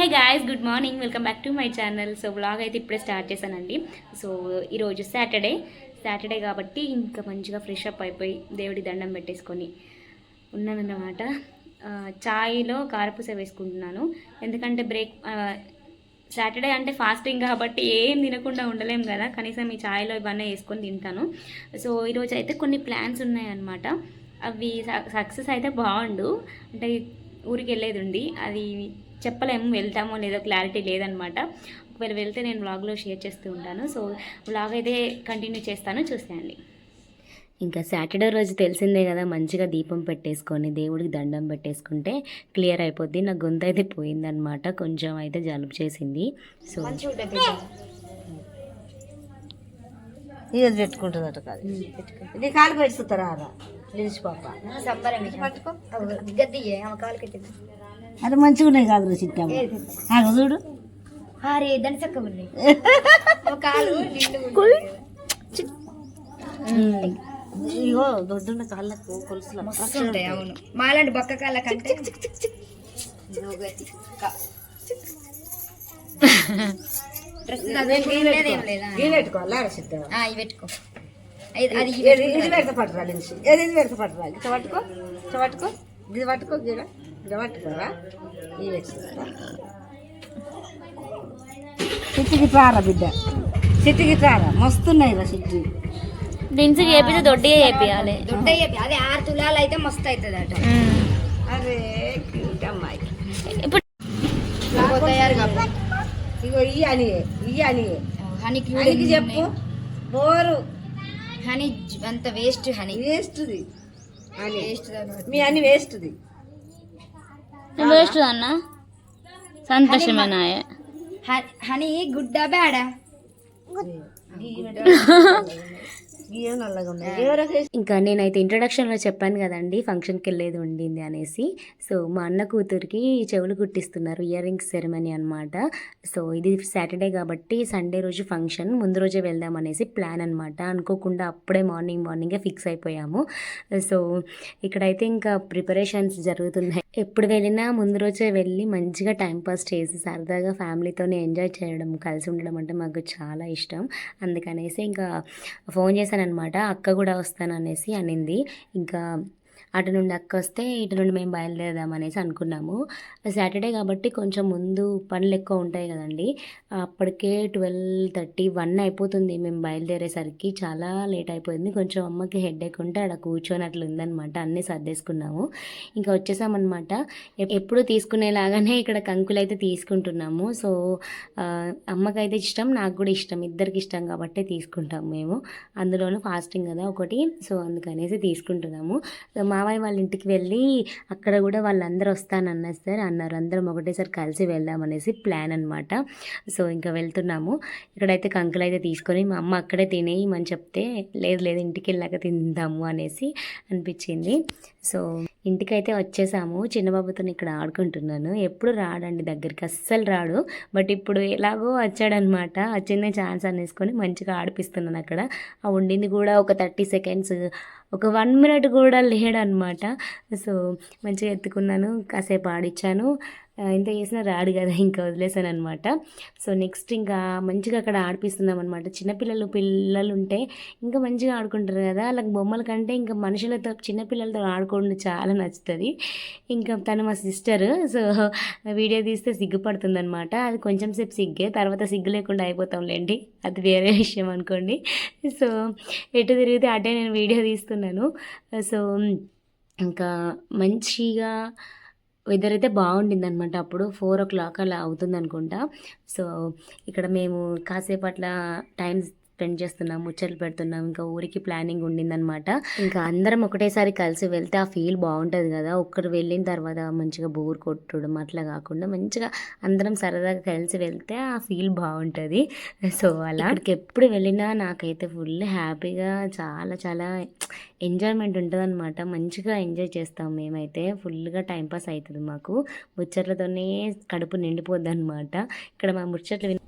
Hey guys good morning welcome back to my channel so blog అయితే ఇప్పుడే start చేశానండి. So ఈరోజు Saturday Saturday కాబట్టి ఇంకా మంచిగా ఫ్రెష్ అప్ అయిపోయి దేవుడి దండం పెట్టేసుకొని ఉన్నానన్నమాట చాయ్లో కారపూస వేసుకుంటున్నాను. ఎందుకంటే బ్రేక్ సాటర్డే అంటే ఫాస్టింగ్ కాబట్టి ఏం తినకుండా ఉండలేం కదా. కనీసం ఈ చాయ్లో ఇవన్నీ వేసుకొని తింటాను. సో ఈరోజు అయితే కొన్ని ప్లాన్స్ ఉన్నాయన్నమాట. అవి సక్సెస్ అయితే బాగుండు. అంటే ఊరికి వెళ్ళేది ఉంది అది చెప్పలేము వెళ్తామో లేదో క్లారిటీ లేదనమాట. ఒకవేళ వెళ్తే నేను వ్లాగ్లో షేర్ చేస్తూ ఉంటాను. సో వ్లాగ్ అయితే కంటిన్యూ చేస్తాను. చూసేయండి. ఇంకా సాటర్డే రోజు తెలిసిందే కదా మంచిగా దీపం పెట్టేసుకొని దేవుడికి దండం పెట్టేసుకుంటే క్లియర్ అయిపోద్ది. నా గొంతు అయితే పోయిందనమాట. కొంచెం అయితే జలుబు చేసింది. సో ఇది పెట్టుకుంటుందట కాదు? ఇది కాలు పెట్టుతారా రా. నిలిచి పాప. అది మంచిగా ఉన్నాయి కాదు రా చిట్టమ్మ ఆగు చూడు. ఇగో దొడ్డున్న కాళ్ళకు కొలుసులు అవును. మాలాంటి బొక్క కాళ్ళ కంటే డ్రెస్ ఇవి పెట్టుకోవాలా రా చిట్ట. ఇవి పెట్టుకో. అది ఇది పెడతా ఇది పెడతా ఇట్లా పట్టుకో. ఇది పట్టుకో గిడ. పెట్టుకోరా చిట్టికి రారా బిడ్డ? చిట్టికి రారా మస్తున్నాయి రా చిట్టి దించి చేపితే దొడ్డిగా చేపియాలి. దొడ్డ చెప్పి అదే ఆరు తులాలు అయితే మస్తు అవుతుంది అట అరే క్యూట్ అమ్మాయి ఇప్పుడు తయారు ఇగో ఇయ్యి అని ఇయ్యి అని హనీ అనికి చెప్పు. బోరు. హనీ అంత వేస్ట్ హనీ. వేస్ట్ది. అని వేస్ట్ మీ అని వేస్ట్ది. వేస్ట్ అన్న సంతోషమైన హనీ గుడ్డా బ్యాడా? ఇంకా నేనైతే ఇంట్రడక్షన్లో చెప్పాను కదండి ఫంక్షన్కి వెళ్ళేది ఉండింది అనేసి. సో మా అన్న కూతురికి చెవులు కుట్టిస్తున్నారు ఇయర్ రింగ్స్ సెరమనీ అనమాట సో ఇది సాటర్డే కాబట్టి సండే రోజు ఫంక్షన్ ముందు రోజే వెళ్దాం అనేసి ప్లాన్ అనమాట అనుకోకుండా అప్పుడే మార్నింగ్ మార్నింగే ఫిక్స్ అయిపోయాము. సో ఇక్కడైతే ఇంకా ప్రిపరేషన్స్ జరుగుతున్నాయి. ఎప్పుడు వెళ్ళినా ముందు రోజే వెళ్ళి మంచిగా టైం పాస్ చేసి సరదాగా ఫ్యామిలీతోనే ఎంజాయ్ చేయడం కలిసి ఉండడం అంటే మాకు చాలా ఇష్టం. అందుకనేసి ఇంకా ఫోన్ వస్తానన్నమాట. అక్క కూడా వస్తాననేసి అనింది. ఇంకా అటు నుండి అక్క వస్తే ఇటు నుండి మేము బయలుదేరదాం అనేసి అనుకున్నాము. సాటర్డే కాబట్టి కొంచెం ముందు పనులు ఎక్కువ ఉంటాయి కదండి. అప్పటికే ట్వెల్వ్ థర్టీ వన్ అయిపోతుంది. మేము బయలుదేరేసరికి చాలా లేట్ అయిపోయింది. కొంచెం అమ్మకి హెడ్ ఉంటే అక్కడ కూర్చొని అట్లా అన్నీ సర్దేసుకున్నాము. ఇంకా వచ్చేసామన్నమాట. ఎప్పుడు తీసుకునేలాగానే ఇక్కడ కంకులు అయితే తీసుకుంటున్నాము. సో అమ్మకైతే ఇష్టం నాకు కూడా ఇష్టం. ఇద్దరికి ఇష్టం కాబట్టి తీసుకుంటాం మేము. అందులోనూ ఫాస్టింగ్ కదా ఒకటి. సో అందుకనేసి తీసుకుంటున్నాము. మామయ్య వాళ్ళ ఇంటికి వెళ్ళి అక్కడ కూడా వాళ్ళందరూ వస్తానన్నారు సార్. అన్నారు అందరం ఒకటేసారి కలిసి వెళ్దాం అనేసి ప్లాన్ అనమాట సో ఇంకా వెళ్తున్నాము. ఇక్కడైతే కంకులు అయితే తీసుకొని మా అమ్మ అక్కడే తినేయమని చెప్తే లేదు లేదు ఇంటికి వెళ్ళాక తిందాము అనేసి అనిపించింది. సో ఇంటికైతే వచ్చేసాము. చిన్నబాబుతో ఇక్కడ ఆడుకుంటున్నాను. ఎప్పుడు రాడండి దగ్గరికి అస్సలు రాడు. బట్ ఇప్పుడు ఎలాగో వచ్చాడనమాట. వచ్చిందే ఛాన్స్ అనేసుకొని మంచిగా ఆడిపిస్తున్నాను అక్కడ. ఆ ఉండింది కూడా ఒక థర్టీ సెకండ్స్. ఒక వన్ మినిట్ కూడా లేడనమాట. సో మంచిగా ఎత్తుకున్నాను. కాసేపు ఆడిచ్చాను. ఎంత ఇంత చేసినా రాడు కదా ఇంకా వదిలేసాను అనమాట సో నెక్స్ట్ ఇంకా మంచిగా అక్కడ ఆడిపిస్తున్నాం అనమాట చిన్నపిల్లలు పిల్లలు ఉంటే ఇంకా మంచిగా ఆడుకుంటారు కదా. వాళ్ళకి బొమ్మల కంటే ఇంకా మనుషులతో చిన్నపిల్లలతో ఆడుకోవడం చాలా నచ్చుతుంది. ఇంకా తను మా సిస్టర్ సో వీడియో తీస్తే సిగ్గుపడుతుంది అనమాట అది కొంచెం సేపు సిగ్గే తర్వాత సిగ్గు లేకుండా అయిపోతాంలేండి. అది వేరే విషయం అనుకోండి. సో ఎటు తిరిగితే అటే నేను వీడియో తీస్తున్నాను. సో ఇంకా మంచిగా వెదర్ అయితే బాగుండింది అనమాట అప్పుడు ఫోర్ ఓ క్లాక్ అలా అవుతుంది అనుకుంటా సో ఇక్కడ మేము కాసేపు అట్లా టైం స్పెండ్ చేస్తున్నాం ముచ్చట్లు పెడుతున్నాం ఇంకా ఊరికి ప్లానింగ్ ఉండిందనమాట ఇంకా అందరం ఒకటేసారి కలిసి వెళ్తే ఆ ఫీల్ బాగుంటుంది కదా. ఒక్కరు వెళ్ళిన తర్వాత మంచిగా బోర్ కొట్టడం అట్లా కాకుండా మంచిగా అందరం సరదాగా కలిసి వెళ్తే ఆ ఫీల్ బాగుంటుంది. సో అలా. అక్కడికి ఎప్పుడు వెళ్ళినా నాకైతే ఫుల్ హ్యాపీగా చాలా చాలా ఎంజాయ్మెంట్ ఉంటుంది అనమాట మంచిగా ఎంజాయ్ చేస్తాం మేమైతే. ఫుల్గా టైంపాస్ అవుతుంది మాకు. ముచ్చట్లతోనే కడుపు నిండిపోద్ది అనమాట ఇక్కడ మా ముచ్చట్లు విన్-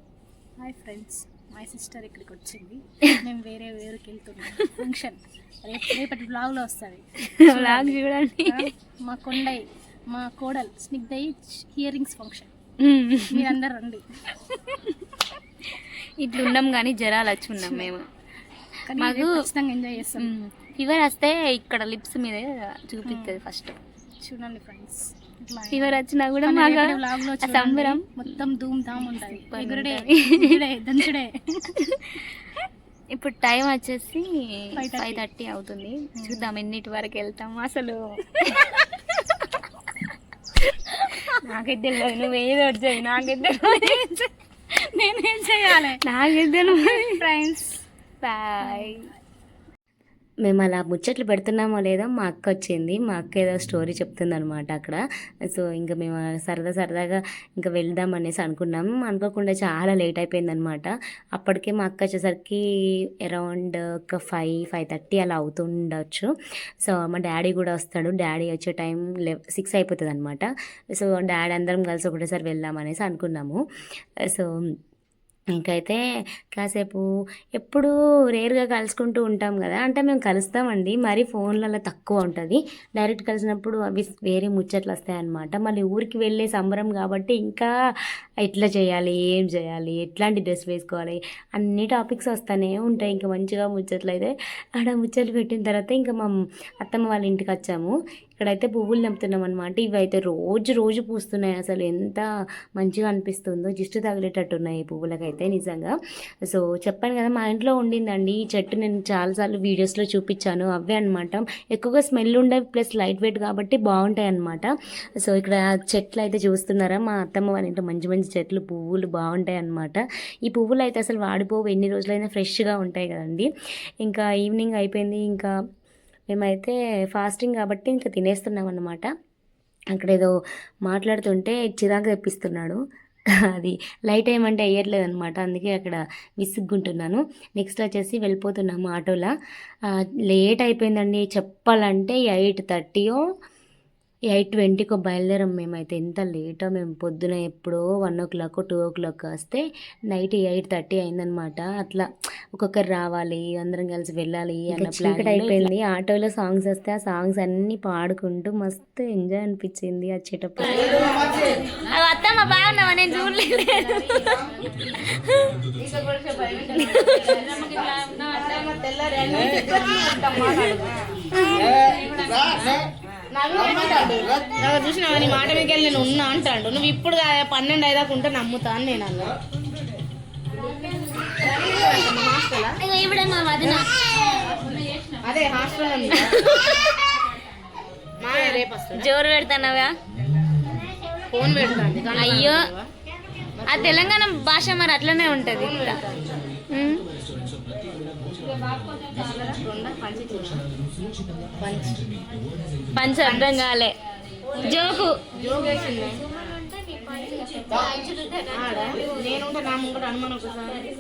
హాయ్ ఫ్రెండ్స్. మై సిస్టర్ ఇక్కడికి వచ్చింది. మేము వేరే వేరుకి వెళ్తున్నాం. ఫంక్షన్ రేపు రేపటి బ్లాగ్లో వస్తుంది. బ్లాగ్ చూడండి. మా కొండై మా కోడల్ స్నిగ్ధయి హియరింగ్స్ ఫంక్షన్ మీరందరూ రండి. ఇట్లా ఉన్నాం కానీ జ్వరాలు వచ్చి ఉన్నాం మేము. మాకు- ఎంజాయ్ చేస్తాం. ఫీవర్ వస్తే ఇక్కడ లిప్స్ మీద చూపిస్తుంది ఫస్ట్ చూడండి ఫ్రెండ్స్ ఫీవర్ వచ్చినా కూడా మాకు సంబరం. మొత్తం ధూమ్ ధామ్ ఉంటుంది. ఎగురుడే దంచుడే. ఇప్పుడు టైం వచ్చేసి 5:30. ఫైవ్ థర్టీ అవుతుంది. చూద్దాం ఎన్నిటి వరకు వెళ్తాం అసలు. నాకైతే నువ్వు ఏదో వచ్చాయి నాకైతే. నేనేం చేయాలి నాకైతే. ఫ్రెండ్స్ బాయ్ మేము అలా ముచ్చట్లు పెడుతున్నామో లేదో మా అక్క వచ్చింది. మా అక్క ఏదో స్టోరీ చెప్తుంది అనమాట అక్కడ. సో ఇంకా మేము సరదా సరదాగా ఇంకా వెళ్దాం అనేసి అనుకున్నాం. అనుకోకుండా చాలా లేట్ అయిపోయిందనమాట అప్పటికే మా అక్క వచ్చేసరికి అరౌండ్ ఒక ఫైవ్ ఫైవ్ థర్టీ అలా అవుతుండొచ్చు. సో మా డాడీ కూడా వస్తాడు. డాడీ వచ్చే టైం లెవ్ సిక్స్ అయిపోతుంది అనమాట సో డాడీ అందరం కలిసి ఒకటేసారి వెళ్దాం అనేసి అనుకున్నాము. సో ఇంకైతే కాసేపు ఎప్పుడూ రేర్గా కలుసుకుంటూ ఉంటాం కదా అంటే మేము కలుస్తామండి. మరి ఫోన్లలో తక్కువ ఉంటుంది. డైరెక్ట్ కలిసినప్పుడు అవి వేరే ముచ్చట్లు వస్తాయన్నమాట మళ్ళీ ఊరికి వెళ్ళే సంబరం కాబట్టి ఇంకా ఎట్లా చేయాలి ఏం చేయాలి ఎట్లాంటి డ్రెస్ వేసుకోవాలి అన్ని టాపిక్స్ వస్తూనే ఉంటాయి. ఇంకా మంచిగా ముచ్చట్లు అయితే ఆడ ముచ్చట్లు పెట్టిన తర్వాత ఇంకా మా అత్తమ్మ వాళ్ళ ఇంటికి వచ్చాము. ఇక్కడైతే పువ్వులు నింపుతున్నాం అనమాట ఇవి అయితే రోజు రోజు పూస్తున్నాయి. అసలు ఎంత మంచిగా అనిపిస్తుందో జిస్ట్ తగిలేటట్టు ఉన్నాయి ఈ పువ్వులకైతే నిజంగా. సో చెప్పాను కదా మా ఇంట్లో ఉండిందండి. ఈ చెట్టు నేను చాలాసార్లు వీడియోస్లో చూపించాను. అవే అనమాట ఎక్కువగా స్మెల్ ఉండేవి ప్లస్ లైట్ వెయిట్ కాబట్టి బాగుంటాయి అనమాట సో ఇక్కడ చెట్లు అయితే చూస్తున్నారా? మా అత్తమ్మ వాళ్ళ ఇంట్లో మంచి మంచి చెట్లు పువ్వులు బాగుంటాయి అనమాట ఈ పువ్వులు అయితే అసలు వాడిపోవు. ఎన్ని రోజులైనా ఫ్రెష్గా ఉంటాయి కదండి. ఇంకా ఈవినింగ్ అయిపోయింది. ఇంకా మేమైతే ఫాస్టింగ్ కాబట్టి ఇంకా తినేస్తున్నాం అన్నమాట. అక్కడ ఏదో మాట్లాడుతుంటే చిరాకు తెప్పిస్తున్నాడు. అది లైట్ ఏమంటే వేయట్లేదు అనమాట అందుకే అక్కడ విసుగ్గుంటున్నాను నెక్స్ట్ వచ్చేసి వెళ్ళిపోతున్నాము ఆటోలో. లేట్ అయిపోయిందండి. చెప్పాలంటే ఎయిట్ థర్టీయో ఎయిట్ ట్వంటీకో బయలుదేరాం మేమైతే. ఎంత లేటో మేము పొద్దున ఎప్పుడో one o'clock two o'clock వస్తే నైట్ ఎయిట్ థర్టీ అయిందనమాట అట్లా ఒక్కొక్కరు రావాలి అందరం కలిసి వెళ్ళాలి అన్న ప్లాన్ అయిపోయింది. ఆటోలో సాంగ్స్ వస్తే ఆ సాంగ్స్ అన్ని పాడుకుంటూ మస్తు ఎంజాయ్ అనిపించింది వచ్చేటప్పుడు. అత్తమ్మ బాగున్నావా నేను చూడలేదు. చూసినావా నీ మాట మీకు వెళ్ళి నేను ఉన్నా అంటాడు. నువ్వు ఇప్పుడు పన్నెండు ఐదాకు ఉంటే నమ్ముతా అని నేను అన్నా అదే హాస్టల్ జోరు పెడతానవా? ఫోన్ పెడతాంది. అయ్యో. ఆ తెలంగాణ భాష మరి అట్లనే ఉంటుంది. పంచ అర్థం కాలే జోకు. ఆడ నేను ఉంటే నా ముంగట అనుమానం ఒకసారి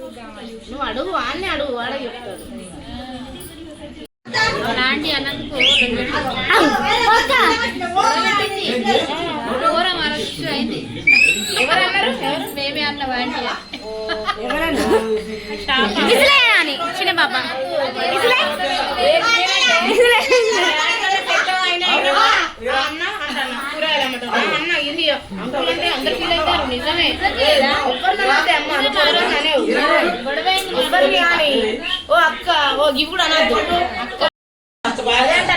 నువ్వు అడుగు వాడిని అడుగు వాడే చెప్తాడు లాంటి అన్నందుకు ఎవరన్నారు ఎవరు మేమే అన్న వాంటి విసిలే అని చిన్న పాప విసిలే. విసిలే. అన్న అంటాను కూరగాయలు అమ్మటం అన్న ఇది అంకుల్ అంటే అందరు ఫీల్ అవుతారు నిజమే ఒక్కరు నమ్మితే అమ్మ అనుకోరు అని అనేవు. ఒక్కరికి కానీ ఓ అక్క ఓ గిప్పుడు అనద్దు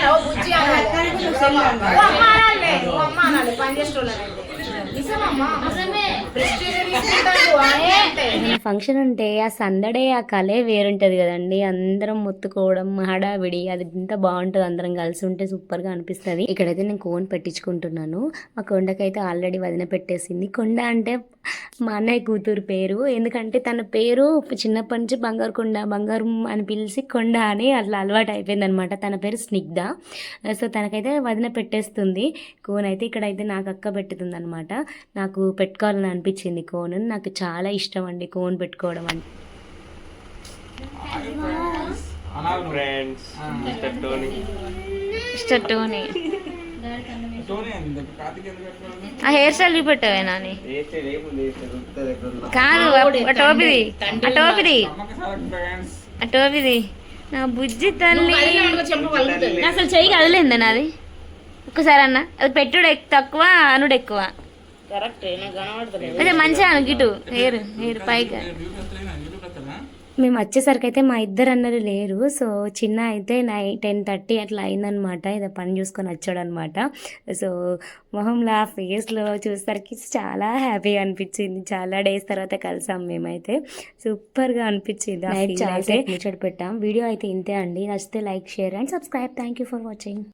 ఓ బుజ్జి అమ్మ అనాలి. పని చేసేటోళ్ళని నిజమమ్మా. ఫంక్షన్ అంటే ఆ సందడే ఆ కళే వేరుంటుంది కదండి. అందరం మొత్తుకోవడం హడావిడి అది ఎంత బాగుంటుంది అందరం కలిసి ఉంటే సూపర్గా అనిపిస్తుంది. ఇక్కడైతే నేను కోన్ పెట్టించుకుంటున్నాను. మా కొండకైతే ఆల్రెడీ వదిన పెట్టేసింది. కొండ అంటే మా అన్నయ్య కూతురు పేరు. ఎందుకంటే తన పేరు చిన్నప్పటి నుంచి బంగారు కొండ బంగారం అని పిలిచి కొండ అని అట్లా అలవాటు అయిపోయింది అనమాట తన పేరు స్నిగ్ధ. సో తనకైతే వదిన పెట్టేస్తుంది. కోన్ అయితే ఇక్కడైతే నాకు అక్క పెట్టుతుంది అనమాట నాకు పెట్టుకోవాలని అనిపించింది కోన్. నాకు చాలా ఇష్టం అండి కోన్ పెట్టుకోవడం అంటే ఫ్రెండ్స్ మిస్టర్ టోనీ ఆ హెయిర్ స్టైల్ చూపెట్టావే నాని. కాదు ఆ టోపిది ఆ టోపిది. ఆ టోపిది. నా బుజ్జి తల్లి. అసలు చెయ్యి కదలేందా నాది? ఒక్కసారి అన్న. అది పెట్టుడు తక్కువ అనుడు ఎక్కువ. అదే మంచిగా గిటు. హెయిర్ హెయిర్ పైకి. మేము వచ్చేసరికి అయితే మా ఇద్దరు అన్నలు లేరు. సో చిన్న అయితే నై టెన్ థర్టీ అట్లా అయిందనమాట ఏదో పని చూసుకొని వచ్చాడు అనమాట సో మొహంలో ఆ ఫేస్లో చూసేసరికి చాలా హ్యాపీగా అనిపించింది. చాలా డేస్ తర్వాత కలిసాం మేమైతే. సూపర్గా అనిపించింది చాలా ముచ్చట పెట్టాం వీడియో అయితే ఇంతే అండి. నచ్చితే like share and subscribe. Thank you for watching.